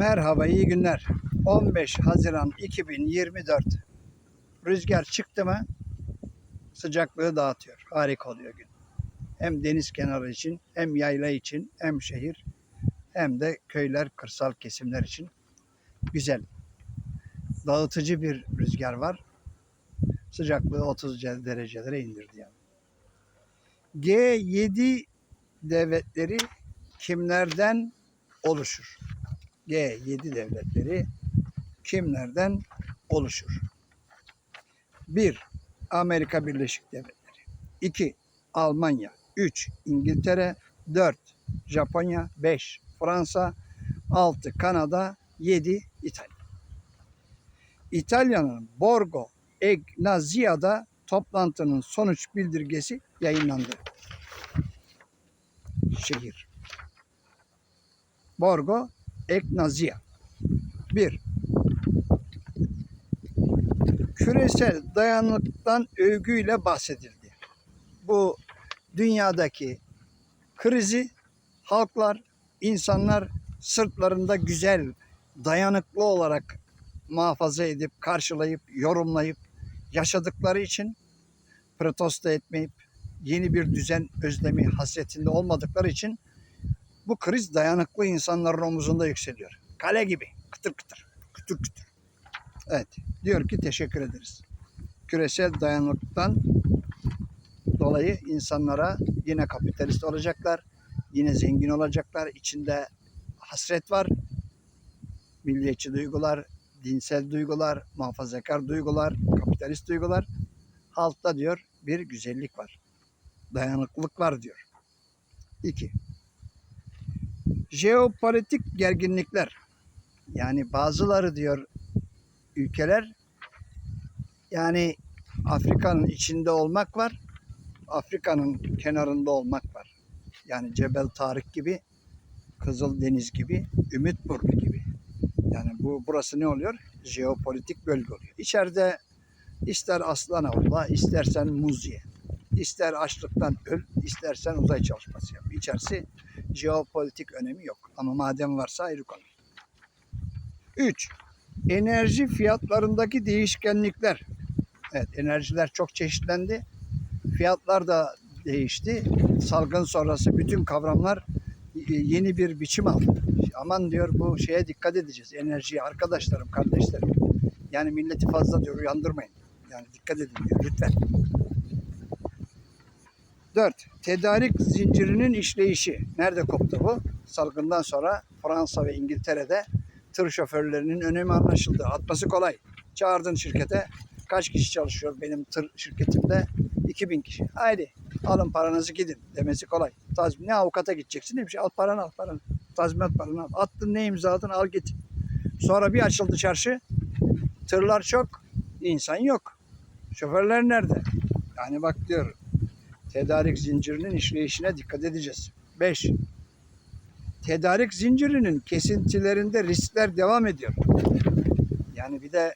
Merhaba, iyi günler. 15 Haziran 2024. Rüzgar çıktı mı sıcaklığı dağıtıyor. Harika oluyor gün. Hem deniz kenarı için, hem yayla için, hem şehir, hem de köyler, kırsal kesimler için güzel. Dağıtıcı bir rüzgar var. Sıcaklığı 30 derecelere indirdi yani. G7 devletleri kimlerden oluşur? G7 devletleri kimlerden oluşur? 1. Amerika Birleşik Devletleri 2. Almanya 3. İngiltere 4. Japonya 5. Fransa 6. Kanada 7. İtalya İtalya'nın Borgo Egnazia'da toplantının sonuç bildirgesi yayınlandı. Şehir. Borgo Eknazia. 1. Küresel dayanıklıktan övgüyle bahsedildi. Bu dünyadaki krizi halklar, insanlar sırtlarında güzel, dayanıklı olarak muhafaza edip, karşılayıp, yorumlayıp yaşadıkları için protesto etmeyip yeni bir düzen özlemi hasretinde olmadıkları için bu kriz dayanıklı insanların omuzunda yükseliyor. Kale gibi kıtır kıtır, kütür kütür. Evet, diyor ki teşekkür ederiz. Küresel dayanıklıktan dolayı insanlara yine kapitalist olacaklar, yine zengin olacaklar. İçinde hasret var, milliyetçi duygular, dinsel duygular, muhafazakar duygular, kapitalist duygular. Halkta diyor bir güzellik var, dayanıklılık var diyor. İki, jeopolitik gerginlikler. Yani bazıları diyor ülkeler yani Afrika'nın içinde olmak var, Afrika'nın kenarında olmak var. Yani Cebel Tarık gibi, Kızıldeniz gibi, Ümitburnu gibi. Yani bu burası ne oluyor? Jeopolitik bölge oluyor. İçeride ister aslan avla, istersen muz ye. İster açlıktan öl, istersen uzay çalışması yap. İçerisi jeopolitik önemi yok. Ama maden varsa ayrı konu. 3. Enerji fiyatlarındaki değişkenlikler. Evet enerjiler çok çeşitlendi. Fiyatlar da değişti. Salgın sonrası bütün kavramlar e, yeni bir biçim aldı. Aman diyor bu şeye dikkat edeceğiz. Enerjiye arkadaşlarım, kardeşlerim. Yani milleti fazla diyor uyandırmayın. Yani dikkat edin diyor lütfen. 4. Tedarik zincirinin işleyişi. Nerede koptu bu? Salgından sonra Fransa ve İngiltere'de tır şoförlerinin önemi anlaşıldı. Atması kolay. Çağırdın şirkete. Kaç kişi çalışıyor benim tır şirketimde? 2000 kişi. Haydi alın paranızı gidin demesi kolay. Tazmin, ne avukata gideceksin ne bir şey. Al paranı al paranı. Tazminat paranı al. Attın ne imzaladın al git. Sonra bir açıldı çarşı. Tırlar çok. insan yok. Şoförler nerede? Yani bak diyor tedarik zincirinin işleyişine dikkat edeceğiz. 5. Tedarik zincirinin kesintilerinde riskler devam ediyor. Yani bir de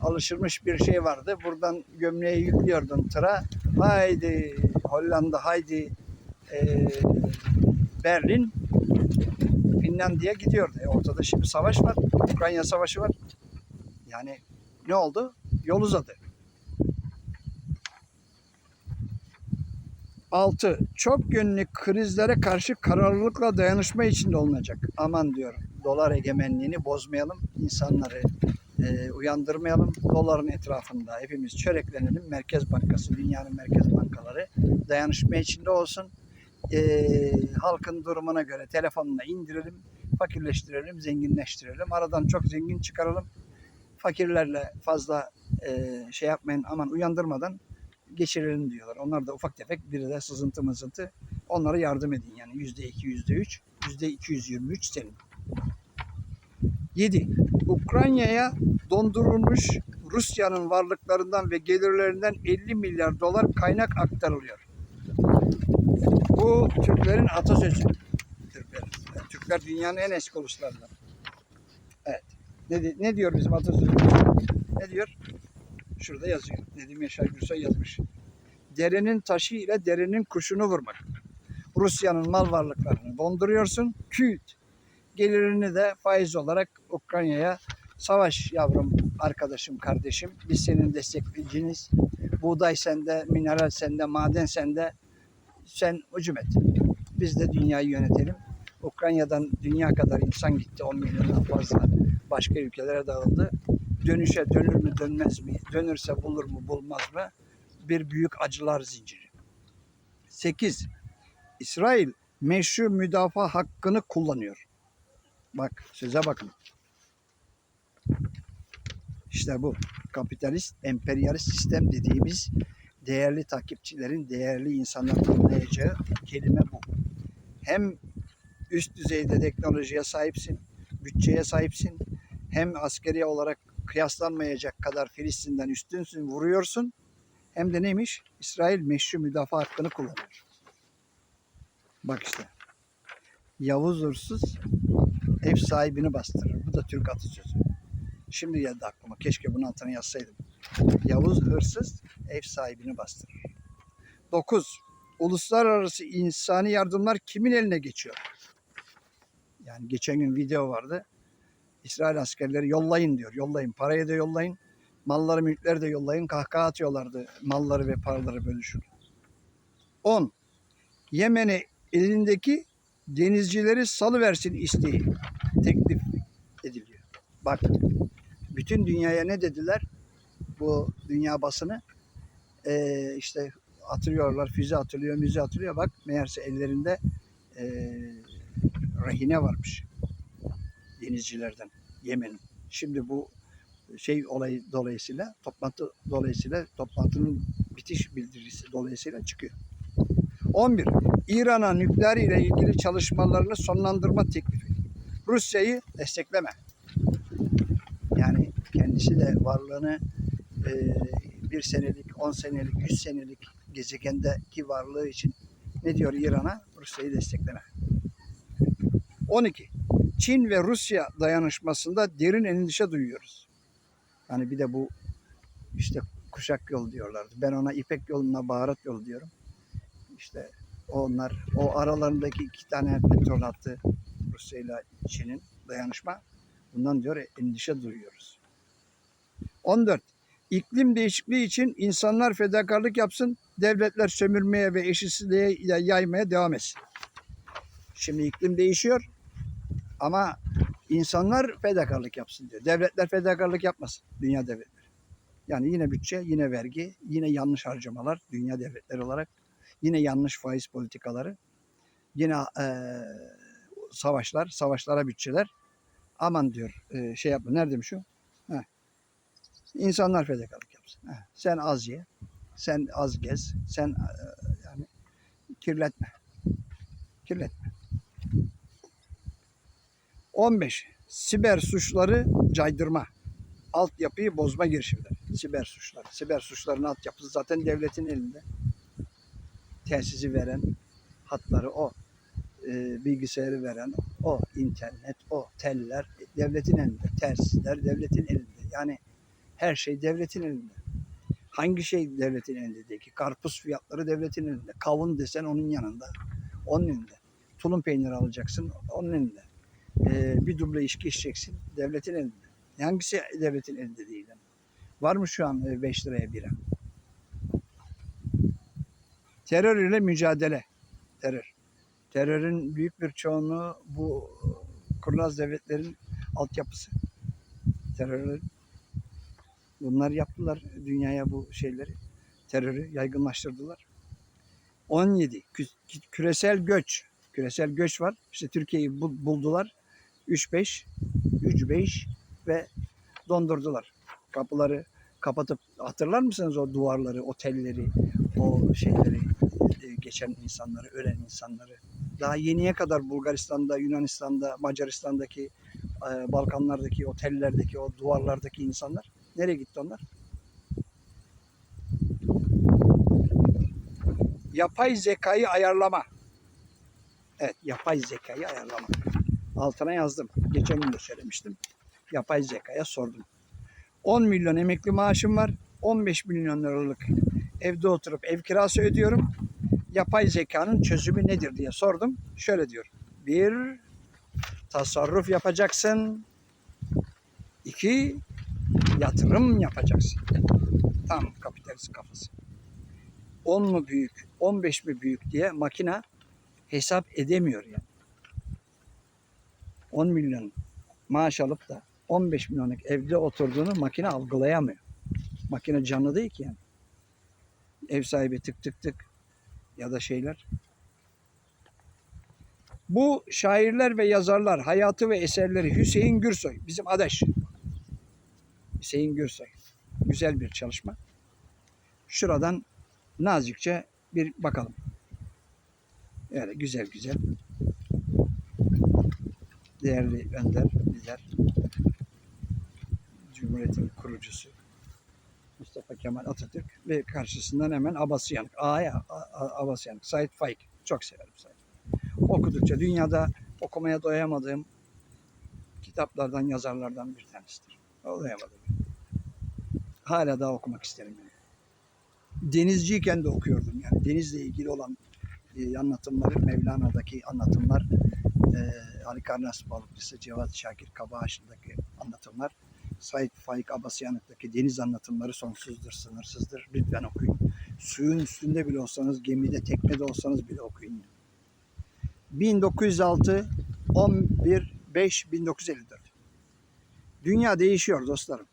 alışılmış bir şey vardı. Buradan gömleği yüklüyordun tıra. Haydi Hollanda, haydi e, Berlin, Finlandiya gidiyordu. E, ortada şimdi savaş var. Ukrayna savaşı var. Yani ne oldu? Yol uzadı. 6. Çok yönlü krizlere karşı kararlılıkla dayanışma içinde olunacak. Aman diyor dolar egemenliğini bozmayalım, insanları e, uyandırmayalım. Doların etrafında hepimiz çöreklenelim. Merkez Bankası, dünyanın merkez bankaları dayanışma içinde olsun. E, halkın durumuna göre telefonuna indirelim, fakirleştirelim, zenginleştirelim. Aradan çok zengin çıkaralım. Fakirlerle fazla e, şey yapmayın aman uyandırmadan geçirelim diyorlar. Onlar da ufak tefek biri de sızıntı mızıntı. Onlara yardım edin yani yüzde iki, yüzde üç, yüzde iki yüz yirmi üç senin. 7. Ukrayna'ya dondurulmuş Rusya'nın varlıklarından ve gelirlerinden 50 milyar dolar kaynak aktarılıyor. Bu Türklerin atasözü. Türkler, Türkler dünyanın en eski uluslarından. Evet. Ne, ne diyor bizim atasözümüz? Ne diyor? Şurada yazıyor. Nedim Yaşar Gürsoy yazmış. Derenin taşı ile derenin kuşunu vurmak. Rusya'nın mal varlıklarını donduruyorsun. Küt. Gelirini de faiz olarak Ukrayna'ya savaş yavrum, arkadaşım, kardeşim. Biz senin destekleyiciniz. Buğday sende, mineral sende, maden sende. Sen hücum et. Biz de dünyayı yönetelim. Ukrayna'dan dünya kadar insan gitti. 10 milyondan fazla başka ülkelere dağıldı. Dönüşe dönür mü dönmez mi? Dönürse bulur mu bulmaz mı? Bir büyük acılar zinciri. 8. İsrail meşru müdafaa hakkını kullanıyor. Bak söze bakın. İşte bu kapitalist, emperyalist sistem dediğimiz değerli takipçilerin, değerli insanların anlayacağı kelime bu. Hem üst düzeyde teknolojiye sahipsin, bütçeye sahipsin, hem askeri olarak kıyaslanmayacak kadar Filistin'den üstünsün, vuruyorsun. Hem de neymiş? İsrail meşru müdafaa hakkını kullanıyor. Bak işte. Yavuz hırsız ev sahibini bastırır. Bu da Türk atasözü. Şimdi geldi aklıma. Keşke bunun altına yazsaydım. Yavuz hırsız ev sahibini bastırır. 9. Uluslararası insani yardımlar kimin eline geçiyor? Yani geçen gün video vardı. İsrail askerleri yollayın diyor. Yollayın. Parayı da yollayın. Malları, mülkleri de yollayın. Kahkaha atıyorlardı. Malları ve paraları bölüşür. 10. Yemen'e elindeki denizcileri salıversin isteği teklif ediliyor. Bak bütün dünyaya ne dediler? Bu dünya basını Ee, işte atılıyorlar, füze atılıyor, müze atılıyor. Bak meğerse ellerinde ee, rehine varmış denizcilerden Yemen'in. Şimdi bu şey olayı dolayısıyla toplantı dolayısıyla toplantının bitiş bildirisi dolayısıyla çıkıyor. 11. İran'a nükleer ile ilgili çalışmalarını sonlandırma teklifi. Rusya'yı destekleme. Yani kendisi de varlığını e, bir senelik, 10 senelik, 100 senelik gezegendeki varlığı için ne diyor İran'a? Rusya'yı destekleme. 12. Çin ve Rusya dayanışmasında derin endişe duyuyoruz. Yani bir de bu işte kuşak yolu diyorlardı. Ben ona İpek yoluna baharat yolu diyorum. İşte onlar o aralarındaki iki tane petrol hattı Rusya ile Çin'in dayanışma. Bundan diyor endişe duyuyoruz. 14. İklim değişikliği için insanlar fedakarlık yapsın, devletler sömürmeye ve eşitsizliğe yaymaya devam etsin. Şimdi iklim değişiyor ama insanlar fedakarlık yapsın diyor. Devletler fedakarlık yapmasın, dünya devletleri. Yani yine bütçe, yine vergi, yine yanlış harcamalar dünya devletleri olarak, yine yanlış faiz politikaları, yine eee savaşlar, savaşlara bütçeler. Aman diyor e, şey yapma. Nerede şu? Heh. İnsanlar fedakarlık yapsın. Heh. Sen az ye. Sen az gez. Sen e, yani kirletme. Kirletme. 15. Siber suçları caydırma. Altyapıyı bozma girişimleri. Siber suçları. Siber suçların altyapısı zaten devletin elinde. Telsizi veren hatları o e, bilgisayarı veren o, internet, o, teller devletin elinde, telsizler devletin elinde. Yani her şey devletin elinde. Hangi şey devletin elinde değil ki? Karpuz fiyatları devletin elinde. Kavun desen onun yanında, onun elinde. Tulum peyniri alacaksın, onun elinde. E, bir duble içki içeceksin, devletin elinde. Hangisi devletin elinde değil? Var mı şu an 5 liraya bira? Terör ile mücadele. Terör terörün büyük bir çoğunluğu bu kurnaz devletlerin altyapısı. Terörün bunlar yaptılar dünyaya bu şeyleri. Terörü yaygınlaştırdılar. 17. Kü- küresel göç. Küresel göç var. İşte Türkiye'yi buldular. 3-5, 3-5 ve dondurdular. Kapıları kapatıp hatırlar mısınız o duvarları, otelleri, o şeyleri, e, geçen insanları, ölen insanları. Daha yeniye kadar Bulgaristan'da, Yunanistan'da, Macaristan'daki, e, Balkanlardaki, otellerdeki, o duvarlardaki insanlar nereye gitti onlar? Yapay zekayı ayarlama. Evet, yapay zekayı ayarlama. Altına yazdım. Geçen gün de söylemiştim. Yapay zekaya sordum. 10 milyon emekli maaşım var. 15 milyon liralık evde oturup ev kirası ödüyorum. Yapay zekanın çözümü nedir diye sordum. Şöyle diyor. Bir tasarruf yapacaksın. İki, yatırım yapacaksın. Tam kapitalist kafası. 10 mu büyük, 15 mi büyük diye makina hesap edemiyor yani. 10 milyon maaş alıp da 15 milyonluk evde oturduğunu makine algılayamıyor. Makine canlı değil ki yani. Ev sahibi tık tık tık ya da şeyler. Bu şairler ve yazarlar hayatı ve eserleri Hüseyin Gürsoy bizim adaş. Hüseyin Gürsoy. Güzel bir çalışma. Şuradan nazikçe bir bakalım. Öyle güzel güzel. Değerli önder, lider. Cumhuriyetin kurucusu. Mustafa Kemal Atatürk ve karşısından hemen Abbas Yanık. A'ya Abbas Yanık. Said Faik. Çok severim Said. Okudukça dünyada okumaya doyamadığım kitaplardan, yazarlardan bir tanesidir. Doyamadım. Hala daha okumak isterim yani. Denizciyken de okuyordum yani. Denizle ilgili olan e, anlatımları, Mevlana'daki anlatımlar, e, Ali Karnas Balıkçısı, Cevat Şakir Kabaşı'ndaki anlatımlar, Said Faik Abasyanık'taki deniz anlatımları sonsuzdur, sınırsızdır. Lütfen okuyun. Suyun üstünde bile olsanız, gemide, teknede olsanız bile okuyun. 1906 11 5 1954 Dünya değişiyor dostlarım.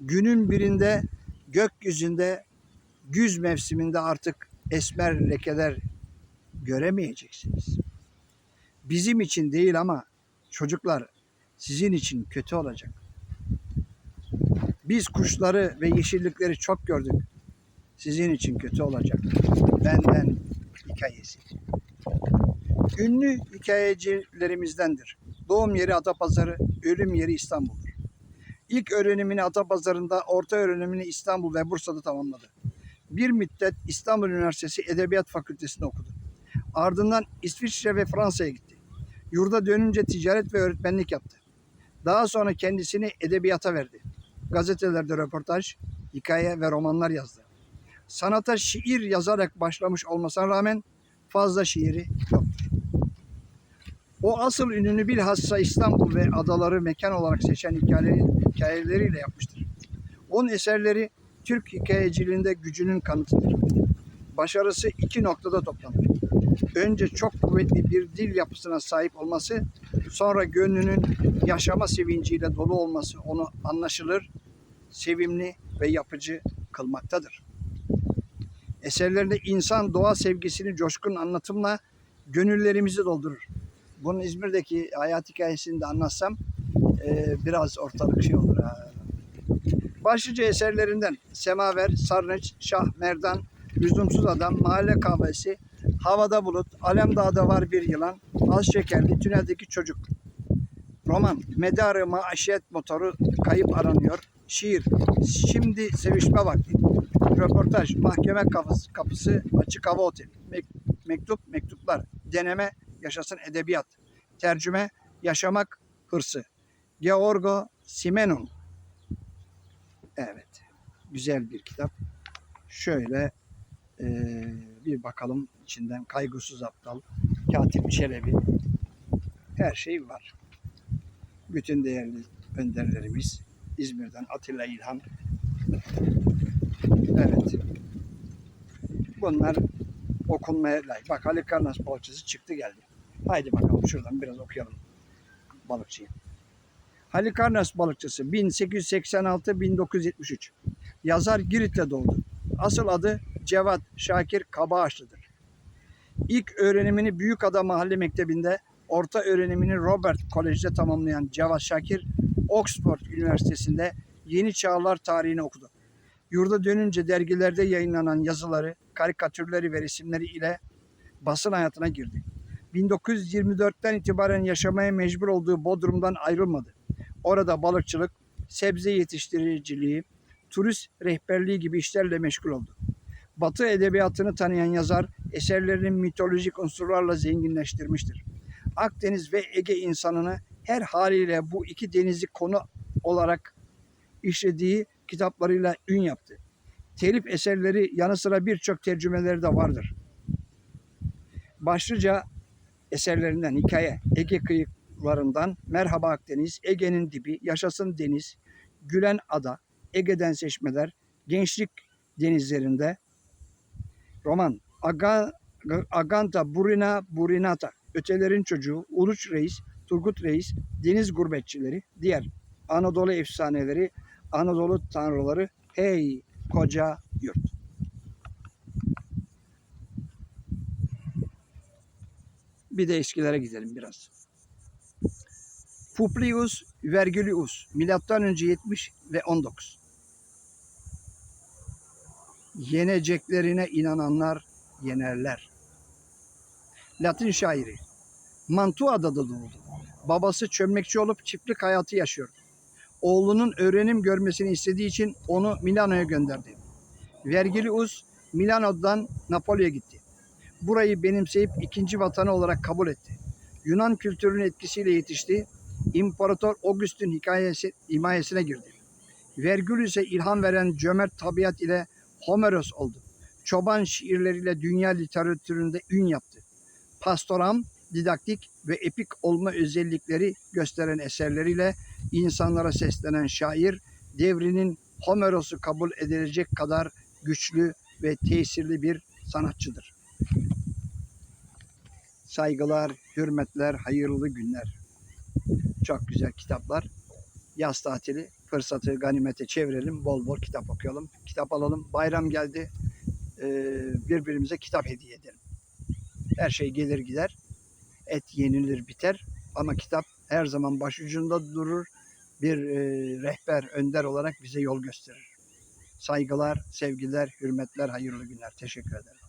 Günün birinde gökyüzünde güz mevsiminde artık esmer lekeler göremeyeceksiniz. Bizim için değil ama çocuklar sizin için kötü olacak. Biz kuşları ve yeşillikleri çok gördük. Sizin için kötü olacak. Benden hikayesi. Ünlü hikayecilerimizdendir. Doğum yeri Atapazarı, ölüm yeri İstanbul'dur. İlk öğrenimini Atapazarı'nda, orta öğrenimini İstanbul ve Bursa'da tamamladı. Bir müddet İstanbul Üniversitesi Edebiyat Fakültesi'nde okudu. Ardından İsviçre ve Fransa'ya gitti. Yurda dönünce ticaret ve öğretmenlik yaptı. Daha sonra kendisini edebiyata verdi. Gazetelerde röportaj, hikaye ve romanlar yazdı. Sanata şiir yazarak başlamış olmasına rağmen fazla şiiri yoktur. O asıl ününü bilhassa İstanbul ve adaları mekan olarak seçen hikayeleri, hikayeleriyle yapmıştır. Onun eserleri Türk hikayeciliğinde gücünün kanıtıdır. Başarısı iki noktada toplanır. Önce çok kuvvetli bir dil yapısına sahip olması, sonra gönlünün yaşama sevinciyle dolu olması onu anlaşılır, sevimli ve yapıcı kılmaktadır. Eserlerinde insan doğa sevgisini coşkun anlatımla gönüllerimizi doldurur. Bunun İzmir'deki hayat hikayesini de anlatsam e, biraz ortalık şey olur. Ha. Başlıca eserlerinden Semaver, Sarnıç, Şah, Merdan, Lüzumsuz Adam, Mahalle Kahvesi, Havada Bulut, Alemdağ'da Var Bir Yılan, Az Şekerli, Tüneldeki Çocuk. Roman, Medarı Maişet Motoru, Kayıp Aranıyor. Şiir, Şimdi Sevişme Vakti. Röportaj, Mahkeme Kapısı, kapısı Açık Hava Oteli. Mek- mektup, Mektuplar. Deneme, Yaşasın Edebiyat. Tercüme, Yaşamak Hırsı. Georgo Simenon. Evet. Güzel bir kitap. Şöyle eee, bir bakalım içinden Kaygısız Aptal, Katip Çelebi. Her şey var. Bütün değerli önderlerimiz İzmir'den Atilla İlhan. Evet. Bunlar okunmaya layık. Bak Halikarnas balıkçısı çıktı geldi. Haydi bakalım şuradan biraz okuyalım balıkçıyı. Halikarnas balıkçısı 1886-1973. Yazar Girit'te doğdu. Asıl adı Cevat Şakir Kabaağaçlı'dır. İlk öğrenimini Büyükada Mahalle Mektebi'nde, orta öğrenimini Robert Kolej'de tamamlayan Cevat Şakir, Oxford Üniversitesi'nde Yeni Çağlar tarihini okudu. Yurda dönünce dergilerde yayınlanan yazıları, karikatürleri ve resimleri ile basın hayatına girdi. 1924'ten itibaren yaşamaya mecbur olduğu Bodrum'dan ayrılmadı. Orada balıkçılık, sebze yetiştiriciliği, turist rehberliği gibi işlerle meşgul oldu. Batı edebiyatını tanıyan yazar eserlerini mitolojik unsurlarla zenginleştirmiştir. Akdeniz ve Ege insanını her haliyle bu iki denizi konu olarak işlediği kitaplarıyla ün yaptı. Telif eserleri yanı sıra birçok tercümeleri de vardır. Başlıca eserlerinden hikaye, Ege kıyı, varından Merhaba Akdeniz, Ege'nin dibi, Yaşasın Deniz, Gülen Ada, Ege'den seçmeler, Gençlik denizlerinde, roman, Aga, Aganta Burina Burinata, Ötelerin Çocuğu, Uluç Reis, Turgut Reis, Deniz Gurbetçileri, diğer Anadolu efsaneleri, Anadolu tanrıları, hey koca yurt. Bir de eskilere gidelim biraz. Publius Vergilius milattan önce 70 ve 19. Yeneceklerine inananlar yenerler. Latin şairi. Mantua'da da doğdu. Babası çömlekçi olup çiftlik hayatı yaşıyor. Oğlunun öğrenim görmesini istediği için onu Milano'ya gönderdi. Vergilius Milano'dan Napoli'ye gitti. Burayı benimseyip ikinci vatanı olarak kabul etti. Yunan kültürünün etkisiyle yetişti. İmparator Augustin hikayesi, himayesine girdi. Vergilius'e ilham veren cömert tabiat ile Homeros oldu. Çoban şiirleriyle dünya literatüründe ün yaptı. Pastoram, didaktik ve epik olma özellikleri gösteren eserleriyle insanlara seslenen şair, devrinin Homeros'u kabul edilecek kadar güçlü ve tesirli bir sanatçıdır. Saygılar, hürmetler, hayırlı günler. Çok güzel kitaplar. Yaz tatili fırsatı ganimete çevirelim. Bol bol kitap okuyalım. Kitap alalım. Bayram geldi. Ee, birbirimize kitap hediye edelim. Her şey gelir gider. Et yenilir biter. Ama kitap her zaman başucunda durur. Bir e, rehber, önder olarak bize yol gösterir. Saygılar, sevgiler, hürmetler, hayırlı günler. Teşekkür ederim.